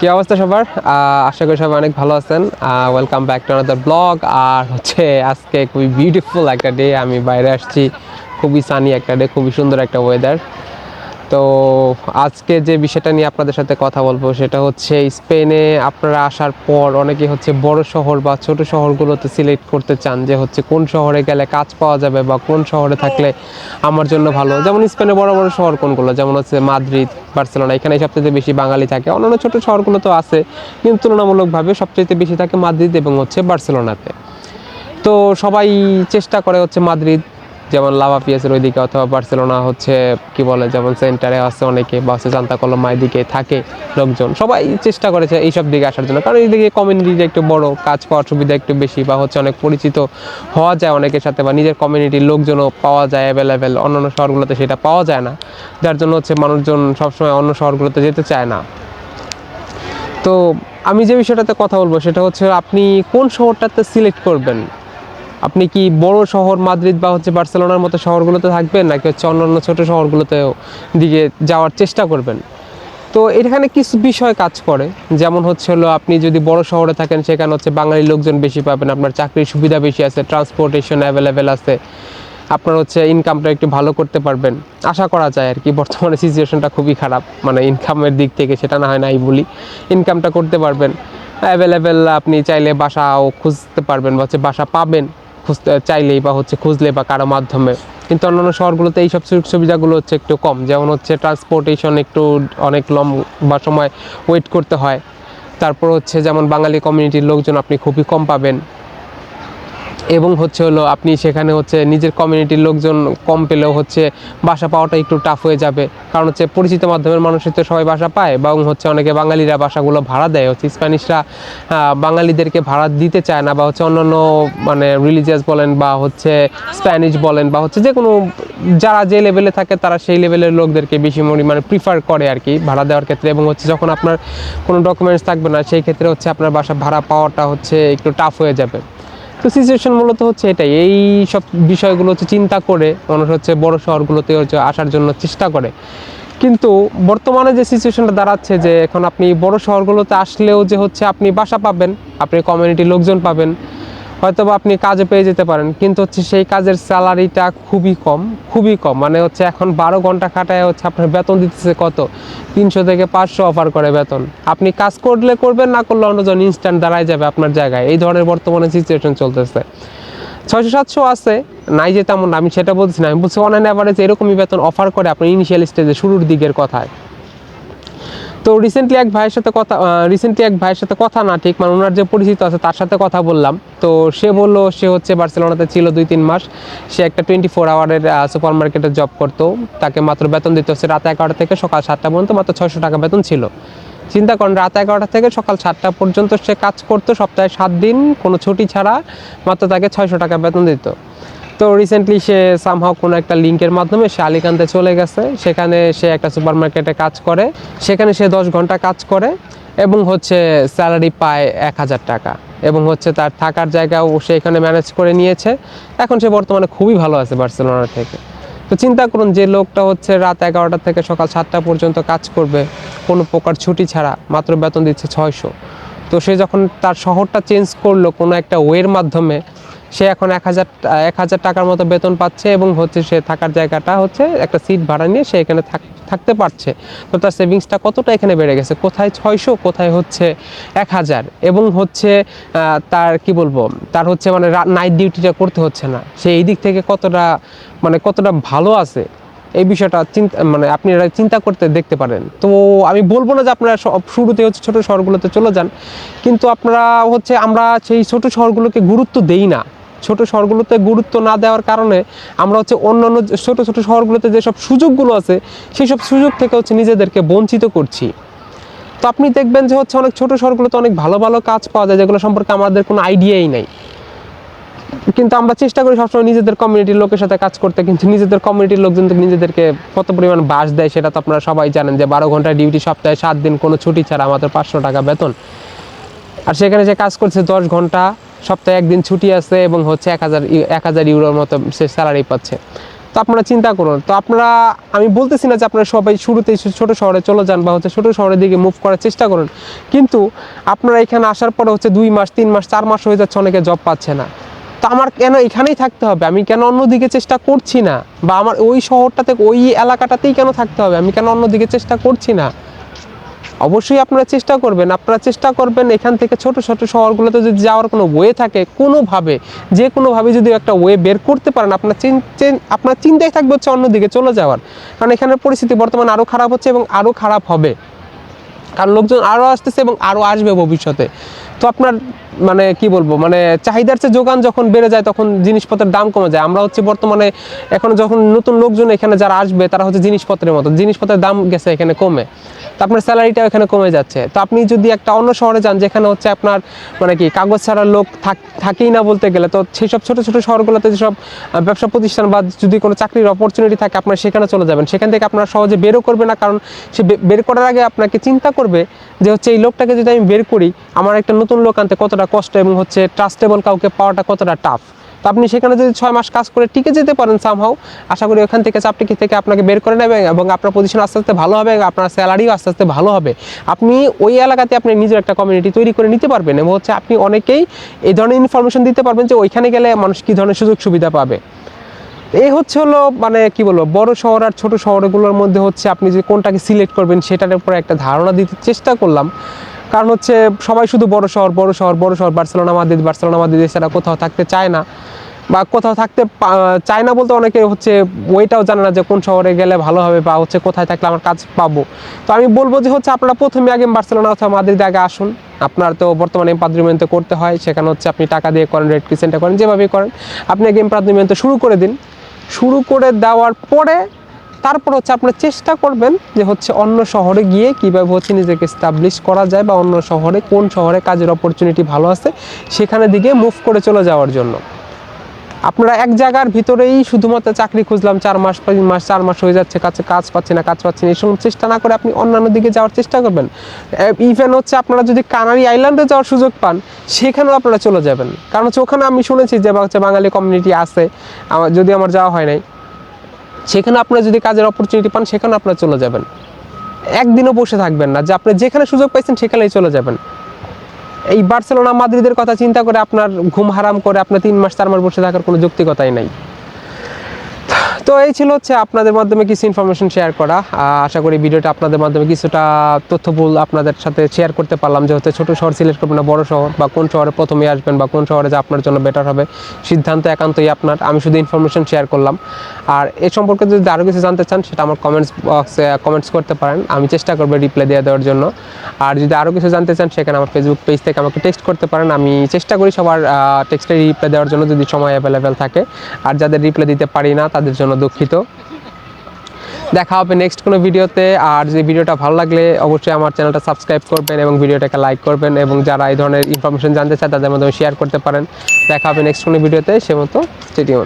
কি অবস্থা সবার? আশা করি সবাই অনেক ভালো আছেন। Welcome back to another blog আর হচ্ছে, আজকে খুবই বিউটিফুল একটা ডে আমি বাইরে আসছি। খুবই সানি একটা ডে খুবই সুন্দর একটা ওয়েদার তো আজকে যে বিষয়টা নিয়ে আপনাদের সাথে কথা বলব, সেটা হচ্ছে স্পেনে আপনারা আসার পর অনেকে হচ্ছে বড় শহর বা ছোট শহরগুলোতে সিলেক্ট করতে চান যে হচ্ছে কোন শহরে গেলে কাজ পাওয়া যাবে বা কোন শহরে থাকলে আমার জন্য ভালো। যেমন স্পেনে বড় বড় শহর কোনগুলো? যেমন হচ্ছে মাদ্রিদ, বার্সেলোনা, এখানে সবচেয়ে বেশি বাঙালি থাকে। অন্যান্য ছোট শহরগুলো তো আছে, কিন্তু তুলনামূলকভাবে সবচেয়ে বেশি থাকে মাদ্রিদ এবং হচ্ছে বার্সেলোনাতে। তো সবাই চেষ্টা করে হচ্ছে মাদ্রিদ যেমন লাভা পিএসের ওইদিকে অথবা বার্সেলোনা হচ্ছে, কি বলে, যেমন সেন্টারে আছে অনেকে বা হচ্ছে জান্তা কলমা দিকে থাকে লোকজন। সবাই চেষ্টা করেছে এইসব দিকে আসার জন্য। কারণ এইদিকে কমিউনিটিটা একটু বড়, কাজ পাওয়ার সুবিধা একটু বেশি বা হচ্ছে অনেক পরিচিত হওয়া যায় অনেকের সাথে বা নিজের কমিউনিটির লোকজনও পাওয়া যায় অ্যাভেলেবেল অন্যান্য শহরগুলোতে সেটা পাওয়া যায় না। যার জন্য হচ্ছে মানুষজন সবসময় অন্য শহরগুলোতে যেতে চায় না। তো আমি যে বিষয়টাতে কথা বলব সেটা হচ্ছে আপনি কোন শহরটাতে সিলেক্ট করবেন? আপনি কি বড় শহর মাদ্রিদ বা হচ্ছে বার্সেলোনার মতো শহরগুলোতে থাকবেন, নাকি হচ্ছে অন্যান্য ছোট শহরগুলোতেও দিকে যাওয়ার চেষ্টা করবেন? তো এখানে কিছু বিষয় কাজ করে। যেমন হচ্ছে হলো আপনি যদি বড় শহরে থাকেন, সেখানে হচ্ছে বাঙালি লোকজন বেশি পাবেন, আপনার চাকরির সুবিধা বেশি আছে ট্রান্সপোর্টেশন অ্যাভেলেবেল আছে, আপনার হচ্ছে ইনকামটা একটু ভালো করতে পারবেন। আশা করা যায় আর কি, বর্তমানে সিচুয়েশনটা খুবই খারাপ মানে ইনকামের দিক থেকে সেটা না হয় নাই বলি ইনকামটা করতে পারবেন। অ্যাভেলেবেল আপনি চাইলে বাসাও খুঁজতে পারবেন বা হচ্ছে বাসা পাবেন। খুঁজতে চাইলেই বা হচ্ছে খুঁজলে বা কারও মাধ্যমে। কিন্তু অন্যান্য শহরগুলোতে এইসব সুযোগ সুবিধাগুলো হচ্ছে একটু কম। যেমন হচ্ছে ট্রান্সপোর্টেশন একটু অনেক লম্বা সময় ওয়েট করতে হয়। তারপর হচ্ছে যেমন বাঙালি কমিউনিটির লোকজন আপনি খুবই কম পাবেন। এবং হচ্ছে হলো আপনি সেখানে হচ্ছে নিজের কমিউনিটির লোকজন কম পেলেও হচ্ছে বাসা পাওয়াটা একটু টাফ হয়ে যাবে। কারণ হচ্ছে পরিচিত মাধ্যমের মানুষের তো সবাই বাসা পায় এবং হচ্ছে অনেকে বাঙালিরা বাসাগুলো ভাড়া দেয়। হচ্ছে স্প্যানিশরা বাঙালিদেরকে ভাড়া দিতে চায় না বা হচ্ছে অন্যান্য মানে রিলিজিয়াস বলেন বা হচ্ছে স্প্যানিশ বলেন বা হচ্ছে যে কোনো যারা যে লেভেলে থাকে তারা সেই লেভেলের লোকদেরকে বেশি পরিমাণে প্রিফার করে আর কি ভাড়া দেওয়ার ক্ষেত্রে এবং হচ্ছে যখন আপনার কোনো ডকুমেন্টস থাকবে না, সেই ক্ষেত্রে হচ্ছে আপনার বাসা ভাড়া পাওয়াটা হচ্ছে একটু টাফ হয়ে যাবে। তো সিচুয়েশন মূলত হচ্ছে এটাই। এই সব বিষয়গুলো হচ্ছে চিন্তা করে মানুষ হচ্ছে বড় শহরগুলোতে হচ্ছে আসার জন্য চেষ্টা করে। কিন্তু বর্তমানে যে সিচুয়েশনটা দাঁড়াচ্ছে যে এখন আপনি বড় শহরগুলোতে আসলেও যে হচ্ছে আপনি বাসা পাবেন, আপনি কমিউনিটির লোকজন পাবেন হয়তো বা আপনি কাজে পেয়ে যেতে পারেন, কিন্তু হচ্ছে সেই কাজের স্যালারিটা খুবই কম খুবই কম। মানে হচ্ছে এখন বারো ঘণ্টা খাটায় হচ্ছে আপনার বেতন দিতেছে কত? তিনশো থেকে পাঁচশো অফার করে বেতন। আপনি কাজ করলে করবেন, না করলে অন্যজন ইনস্ট্যান্ট দাঁড়ায় যাবে আপনার জায়গায়। এই ধরনের বর্তমানে সিচুয়েশন চলতেছে। ছয়শো, সাতশো আছে, নাই যে তেমন, আমি সেটা বলছি না। আমি বলছি অন অ্যাভারেজ এরকমই বেতন অফার করে আপনার ইনিশিয়াল স্টেজে শুরুর দিকের কথায়। তো রিসেন্টলি এক ভাইয়ের সাথে কথা রিসেন্টলি এক ভাইয়ের সাথে কথা না ঠিক মানে ওনার যে পরিচিত আছে তার সাথে কথা বললাম। তো সে বলল, সে হচ্ছে বার্সেলোনাতে ছিল দুই তিন মাস। সে একটা টোয়েন্টি ফোর আওয়ারের সুপার মার্কেটে জব করতো। তাকে মাত্র বেতন দিতে হচ্ছে রাত এগারোটা থেকে সকাল সাতটা পর্যন্ত, মাত্র ছয়শো টাকা বেতন ছিল। চিন্তা করেন, রাত এগারোটা থেকে সকাল সাতটা পর্যন্ত সে কাজ করতো সপ্তাহে সাত দিন, কোনো ছুটি ছাড়া মাত্র তাকে ছয়শো টাকা বেতন দিত। তো রিসেন্টলি সে সামহাও কোনো একটা লিঙ্কের মাধ্যমে সে আলিকান্তে চলে গেছে। সেখানে সে একটা সুপার মার্কেটে কাজ করে। সেখানে সে দশ ঘণ্টা কাজ করে এবং হচ্ছে স্যালারি পায় এক হাজার টাকা এবং হচ্ছে তার থাকার জায়গাও সে এখানে ম্যানেজ করে নিয়েছে। এখন সে বর্তমানে খুবই ভালো আছে বার্সেলোনা থেকে। তো চিন্তা করুন যে লোকটা হচ্ছে রাত এগারোটা থেকে সকাল সাতটা পর্যন্ত কাজ করবে, কোনো প্রকার ছুটি ছাড়া, মাত্র বেতন দিচ্ছে ছয়শো। তো সে যখন তার শহরটা চেঞ্জ করল কোনো একটা ওয়ের মাধ্যমে সে এখন এক হাজার এক হাজার টাকার মতো বেতন পাচ্ছে এবং হচ্ছে সে থাকার জায়গাটা হচ্ছে একটা সিট ভাড়া নিয়ে সে এখানে থাক- থাকতে পারছে। তো তার সেভিংসটা কতটা এখানে বেড়ে গেছে? কোথায় ছয়শো, কোথায় হচ্ছে এক হাজার? এবং হচ্ছে তার কি বলব? তার হচ্ছে মানে নাইট ডিউটিটা করতে হচ্ছে না। সে এই দিক থেকে কতটা মানে কতটা ভালো আছে? এই বিষয়টা চিন্তা মানে আপনি এটা চিন্তা করতে দেখতে পারেন। তো আমি বলব না যে আপনারা শুরুতে হচ্ছে ছোটো শহরগুলোতে চলে যান, কিন্তু আপনারা হচ্ছে আমরা সেই ছোট শহরগুলোকে গুরুত্ব দেই না। ছোট শহরগুলোতে গুরুত্ব না দেওয়ার কারণে আমরা হচ্ছে অন্যান্য ছোট ছোট শহরগুলোতে যেসব সুযোগগুলো আছে সেই সব সুযোগ থেকে হচ্ছে নিজেদেরকে বঞ্চিত করছি। তো আপনি দেখবেন যে হচ্ছে অনেক ছোট শহরগুলোতে অনেক ভালো ভালো কাজ পাওয়া যায়, যেগুলো সম্পর্কে আমাদের কোনো আইডিয়াই নাই। কিন্তু আমরা চেষ্টা করি সবসময় নিজেদের কমিউনিটির লোকের সাথে কাজ করতে, কিন্তু নিজেদের কমিউনিটির লোকজন নিজেদেরকে কত পরিমাণ বাস দেয় সেটা তো আপনারা সবাই জানেন যে বারো ঘণ্টা ডিউটি সপ্তাহে সাত দিন কোনো ছুটি ছাড়া আমাদের পাঁচশো টাকা বেতন। আর সেখানে যে কাজ করছে দশ ঘণ্টা, সপ্তাহে একদিন ছুটি আছে এবং হচ্ছে এক হাজার এক হাজার ইউরোর মতো সে স্যালারি পাচ্ছে। তো আপনারা চিন্তা করুন, তো আপনারা, আমি বলতেছি না যে আপনারা সবাই শুরুতেই ছোট শহরে চলে যান বা হচ্ছে ছোট শহরের দিকে মুভ করার চেষ্টা করুন। কিন্তু আপনারা এখানে আসার পরে হচ্ছে দুই মাস, তিন মাস, চার মাস হয়ে যাচ্ছে, অনেকে জব পাচ্ছে না। আমার কেন এখানেই থাকতে হবে? আমি কেন অন্যদিকে চেষ্টা করছি না? বা আমার ওই শহরটাতে, ওই এলাকাটাতেই কেন থাকতে হবে? আমি কেন অন্যদিকে চেষ্টা করছি না? অবশ্যই আপনারা চেষ্টা করবেন। আপনারা চেষ্টা করবেন এখান থেকে ছোট ছোট শহরগুলোতে যদি যাওয়ার কোনো ওয়ে থাকে, কোনোভাবে, যে কোনোভাবে যদি একটা ওয়ে বের করতে পারেন, আপনার আপনার চিন্তাই থাকবে হচ্ছে অন্যদিকে চলে যাওয়ার। কারণ এখানের পরিস্থিতি বর্তমানে আরও খারাপ হচ্ছে এবং আরও খারাপ হবে। কারণ লোকজন আরও আসতেছে এবং আরও আসবে ভবিষ্যতে। তো আপনার মানে কি বলব মানে চাহিদার চেয়ে যোগান যখন বেড়ে যায় তখন জিনিসপত্রের দাম কমে যায়। আমরা হচ্ছে বর্তমানে এখন যখন নতুন লোকজন এখানে যারা আসবে, তারা হচ্ছে জিনিসপত্রের মতো। জিনিসপত্রের দাম গেছে এখানে কমে। তো আপনার স্যালারিটাও এখানে কমে যাচ্ছে। তো আপনি যদি একটা অন্য শহরে যান, যেখানে হচ্ছে আপনার মানে কি, কাগজ ছাড়া লোক থাক- থাকেই না বলতে গেলে, তো সেই সব ছোটো ছোটো শহরগুলোতে যেসব ব্যবসা প্রতিষ্ঠান বা যদি কোনো চাকরির অপরচুনিটি থাকে, আপনার সেখানে চলে যাবেন। সেখান থেকে আপনার সহজে বেরও করবে না, কারণ সে বের করার আগে আপনাকে চিন্তা করবে যে হচ্ছে এই লোকটাকে যদি আমি বের করি, আমার একটা নতুন লোক আনতে কতটা কষ্ট এবং হচ্ছে ট্রাস্টেবল কাউকে পাওয়াটা কতটা টাফ তো আপনি সেখানে যদি ছয় মাস কাজ করে টিকে যেতে পারেন সামহাও আশা করি ওখান থেকে চাপটিকি থেকে আপনাকে বের করে নেবে এবং আপনার পজিশন আস্তে আস্তে ভালো হবে, আপনার স্যালারিও আস্তে আস্তে ভালো হবে। আপনি ওই এলাকাতে আপনি নিজের একটা কমিউনিটি তৈরি করে নিতে পারবেন এবং হচ্ছে আপনি অনেকেই এই ধরনের ইনফরমেশন দিতে পারবেন যে ওইখানে গেলে মানুষ কী ধরনের সুযোগ সুবিধা পাবে। এই হচ্ছে হলো মানে কি বলব, বড় শহর আর ছোট শহরগুলোর মধ্যে হচ্ছে আপনি যে কোনটাকে সিলেক্ট করবেন সেটার উপরে একটা ধারণা দিতে চেষ্টা করলাম। কারণ হচ্ছে সবাই শুধু বড় শহর বড় শহর বড় শহর, বার্সেলোনা, মাদ্রিদ বার্সেলোনা, মাদ্রিদ এছাড়া কোথাও থাকতে চায় না। বা কোথাও থাকতে চায় না বলতে অনেকে হচ্ছে ওইটাও জানে না যে কোন শহরে গেলে ভালো হবে বা হচ্ছে কোথায় থাকলে আমার কাজ পাবো। তো আমি বলব যে হচ্ছে আপনারা প্রথমে আগে বার্সেলোনা অথবা মাদ্রিদ আগে আসুন। আপনার তো বর্তমানে এমপাদ্রিমেন্ট করতে হয়, সেখানে হচ্ছে আপনি টাকা দিয়ে করেন, রেড ক্রিসেন্টে করেন, যেভাবেই করেন। আপনি আগে এমপাদ্রিমেন্ট শুরু করে দিন। শুরু করে দেওয়ার পরে তারপর হচ্ছে আপনারা চেষ্টা করবেন যে হচ্ছে অন্য শহরে গিয়ে কীভাবে হচ্ছে নিজেকে স্টাবলিশ করা যায় বা অন্য শহরে কোন শহরে কাজের অপরচুনিটি ভালো আছে সেখানে দিকে মুভ করে চলে যাওয়ার জন্য। আপনারা এক জায়গার ভিতরেই শুধুমাত্র চাকরি খুঁজলাম, চার মাস, পাঁচ মাস, চার মাস হয়ে যাচ্ছে, কাছে কাজ পাচ্ছি না, কাজ পাচ্ছি না, এই সময় চেষ্টা না করে আপনি অন্যান্য দিকে যাওয়ার চেষ্টা করবেন। ইভেন হচ্ছে আপনারা যদি কানারি আইল্যান্ডে যাওয়ার সুযোগ পান, সেখানেও আপনারা চলে যাবেন। কারণ হচ্ছে ওখানে আমি শুনেছি যে হচ্ছে বাঙালি কমিউনিটি আছে, আমার যদি আমার যাওয়া হয় নাই, সেখানে আপনারা যদি কাজের অপরচুনিটি পান, সেখানে আপনারা চলে যাবেন। একদিনও বসে থাকবেন না, যে আপনি যেখানে সুযোগ পাইছেন, সেখানেই চলে যাবেন। এই বার্সেলোনা মাদ্রিদের কথা চিন্তা করে আপনার ঘুম হারাম করে আপনার তিন মাস, চার মাস বসে থাকার কোনো যৌক্তিকতাই নাই। তো এই ছিল হচ্ছে আপনাদের মাধ্যমে কিছু ইনফরমেশন শেয়ার করা। আশা করি ভিডিওটা আপনাদের মাধ্যমে কিছুটা তথ্যবহুল আপনাদের সাথে শেয়ার করতে পারলাম যে হচ্ছে ছোটো শহর সিলেক্ট করবেন না, বড় শহর বা কোন শহরে প্রথমে আসবেন বা কোন শহরে যে আপনার জন্য বেটার হবে, সিদ্ধান্ত একান্তই আপনার। আমি শুধু ইনফরমেশন শেয়ার করলাম। আর এ সম্পর্কে যদি আরও কিছু জানতে চান, সেটা আমার কমেন্টস বক্সে কমেন্টস করতে পারেন। আমি চেষ্টা করব রিপ্লাই দিয়ে দেওয়ার জন্য। আর যদি আরও কিছু জানতে চান, সেখানে আমার ফেসবুক পেজ থেকে আমাকে টেক্সট করতে পারেন। আমি চেষ্টা করি সবার টেক্সটে রিপ্লাই দেওয়ার জন্য যদি সময় অ্যাভেলেবেল থাকে। আর যাদের রিপ্লাই দিতে পারি না, তাদের জন্য দুঃখিত। দেখা হবে নেক্সট কোনো ভিডিওতে আর যদি ভিডিওটা ভালো লাগলে অবশ্যই আমার চ্যানেলটা সাবস্ক্রাইব করবেন এবং ভিডিওটাকে লাইক করবেন এবং যারা এই ধরনের ইনফরমেশন জানতে চায়, তাদের মাধ্যমে শেয়ার করতে পারেন। দেখা হবে নেক্সট কোনো ভিডিওতে সে মতো স্টেডিয়াম